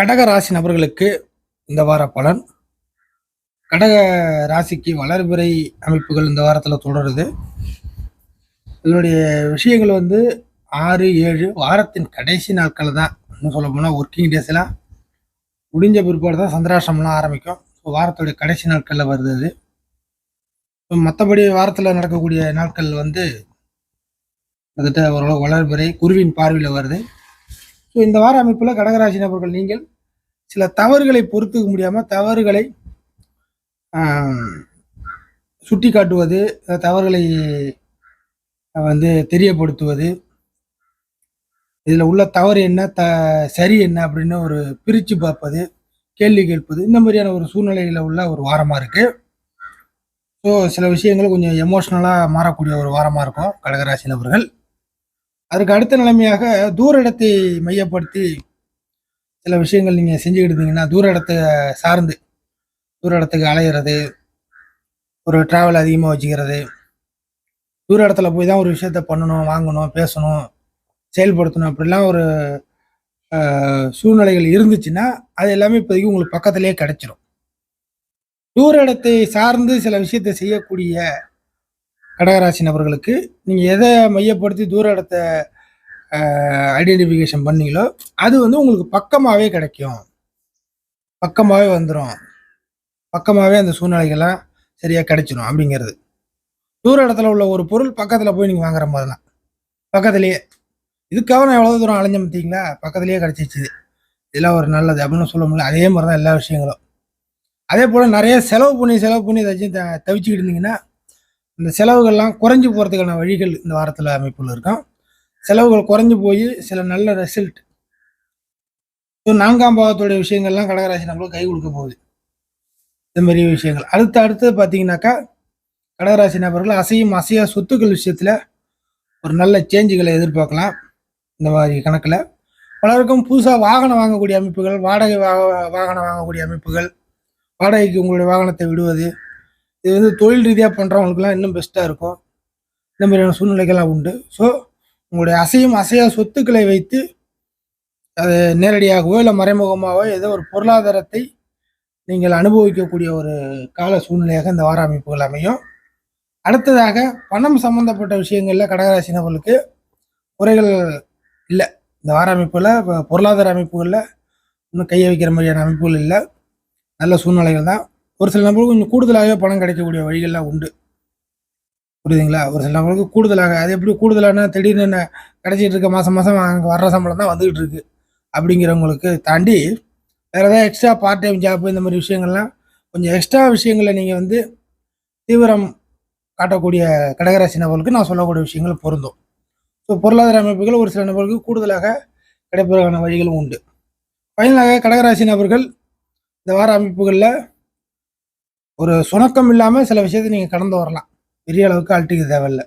கடக ராசி நபர்களுக்கு இந்த வார பலன். கடக ராசிக்கு வளர்பிறை அமைப்புகள் இந்த வாரத்தில் தொடருது. இதனுடைய விஷயங்கள் வந்து ஆறு ஏழு வாரத்தின் கடைசி நாட்களில் தான். இன்னும் சொல்ல போனால் ஒர்க்கிங் டேஸ்லாம் முடிஞ்ச பிற்பாடு தான் சந்திராஷ்டமம்லாம் ஆரம்பிக்கும். ஸோ வாரத்துடைய கடைசி நாட்களில் வருது அது. இப்போ மற்றபடி வாரத்தில் நடக்கக்கூடிய நாட்கள் வந்து கிட்டத்தட்ட ஓரளவு வளர்பிறை குருவின் பார்வையில் வருது. ஸோ இந்த வார அமைப்பில் கடகராசி நபர்கள் நீங்கள் சில தவறுகளை பொறுத்துக்க முடியாமல் தவறுகளை சுட்டி காட்டுவது தவறுகளை வந்து தெரியப்படுத்துவது. இதில் உள்ள தவறு என்ன த சரி என்ன அப்படின்னு ஒரு பிரித்து பார்ப்பது கேள்வி கேட்பது இந்த மாதிரியான ஒரு சூழ்நிலையில் உள்ள ஒரு வாரமாக இருக்குது ஸோ சில விஷயங்கள் கொஞ்சம் எமோஷ்னலாக மாறக்கூடிய ஒரு வாரமாக இருக்கும் கடகராசி நபர்கள். அதுக்கு அடுத்த நிலைமையாக தூர இடத்தை மையப்படுத்தி சில விஷயங்கள் நீங்கள் செஞ்சுக்கிட்டு இருந்தீங்கன்னா தூர இடத்தை சார்ந்து தூர இடத்துக்கு அலையிறது ஒரு ட்ராவல் அதிகமாக வச்சுக்கிறது தூர இடத்துல போய் தான் ஒரு விஷயத்த பண்ணணும் வாங்கணும் பேசணும் செயல்படுத்தணும் அப்படிலாம் ஒரு சூழ்நிலைகள் இருந்துச்சுன்னா அது எல்லாமே இப்போதைக்கு உங்களுக்கு பக்கத்துலேயே கிடச்சிரும். தூர இடத்தை சார்ந்து சில விஷயத்தை செய்யக்கூடிய கடகராசி நபர்களுக்கு நீங்கள் எதை மையப்படுத்தி தூர இடத்த ஐடென்டிஃபிகேஷன் பண்ணீங்களோ அது வந்து உங்களுக்கு பக்கமாகவே கிடைக்கும். பக்கமாகவே வந்துடும் பக்கமாகவே அந்த சூழ்நிலைகள்லாம் சரியாக கிடைச்சிடும் அப்படிங்கிறது. தூர இடத்துல உள்ள ஒரு பொருள் பக்கத்தில் போய் நீங்கள் வாங்குற மாதிரி தான் பக்கத்துலேயே. இதுக்காக நான் எவ்வளோ தூரம் அலைஞ்ச பார்த்தீங்களா? பக்கத்துலேயே கிடச்சிச்சு இதெல்லாம் ஒரு நல்லது அப்படின்னு சொல்ல முடியல. அதே மாதிரி தான் எல்லா விஷயங்களும். அதே போல் நிறைய செலவு பண்ணி செலவு பண்ணி ஏதாச்சும் த தவிச்சுக்கிட்டு இருந்தீங்கன்னா இந்த செலவுகள்லாம் குறைஞ்சி போகிறதுக்கான வழிகள் இந்த வாரத்தில் அமைப்பில் இருக்கும் செலவுகள் குறைஞ்சி போய் சில நல்ல ரிசல்ட் ஸோ நான்காம் பாவத்துடைய விஷயங்கள்லாம் கடகராசி நம்மளுக்கு கை கொடுக்க போகுது. இந்த மாதிரி விஷயங்கள். அடுத்து அடுத்து பார்த்தீங்கன்னாக்கா கடகராசி நபர்கள் அசையும் அசையா சொத்துக்கள் விஷயத்தில் ஒரு நல்ல சேஞ்சுகளை எதிர்பார்க்கலாம். இந்த மாதிரி கணக்கில். பலருக்கும் புதுசாக வாகனம் வாங்கக்கூடிய அமைப்புகள் வாடகை வாகனம் வாங்கக்கூடிய அமைப்புகள் வாடகைக்கு உங்களுடைய வாகனத்தை விடுவது இது வந்து தொழில் ரீதியாக பண்ணுறவங்களுக்குலாம் இன்னும் பெஸ்ட்டாக இருக்கும். இந்த மாதிரியான சூழ்நிலைகள்லாம் உண்டு. ஸோ உங்களுடைய அசையும் அசையா சொத்துக்களை வைத்து அது நேரடியாகவோ இல்லை மறைமுகமாகவோ ஏதோ ஒரு பொருளாதாரத்தை நீங்கள் அனுபவிக்கக்கூடிய ஒரு கால சூழ்நிலையாக இந்த வார அமைப்புகள் அமையும். அடுத்ததாக பணம் சம்பந்தப்பட்ட விஷயங்களில் கடகராசி நபர்களுக்கு குறைகள் இல்லை. இந்த வார அமைப்பில் பொருளாதார அமைப்புகளில் இன்னும் கையை வைக்கிற மாதிரியான அமைப்புகள் இல்லை. நல்ல சூழ்நிலைகள் தான். ஒரு சில நபர்களுக்கு கொஞ்சம் கூடுதலாகவே பணம் கிடைக்கக்கூடிய வழிகள்லாம் உண்டு. புரியுதுங்களா? ஒரு சில நபர்களுக்கு கூடுதலாக அது எப்படி கூடுதலான திடீர்னு என்ன கிடைச்சிட்டு இருக்க மாதம் மாதம் அங்கே வர்ற சம்பளம் தான் வந்துகிட்டு இருக்கு. அப்படிங்கிறவங்களுக்கு தாண்டி வேறு ஏதாவது எக்ஸ்ட்ரா பார்ட் டைம் ஜாப் இந்த மாதிரி விஷயங்கள்லாம் கொஞ்சம் எக்ஸ்ட்ரா விஷயங்களை நீங்கள் வந்து தீவிரம் காட்டக்கூடிய கடகராசி நபர்களுக்கு நான் சொல்லக்கூடிய விஷயங்கள் பொருந்தும். ஸோ பொருளாதார அமைப்புகள் ஒரு சில நபர்களுக்கு கூடுதலாக கிடைப்பதற்கான வழிகளும் உண்டு. ஃபைனலாக கடகராசி நபர்கள் இந்த வார அமைப்புகளில் ஒரு சுணக்கம் இல்லாமல் சில விஷயத்தை நீங்கள் கடந்து வரலாம். பெரிய அளவுக்கு அழட்டிக்க தேவையில்லை.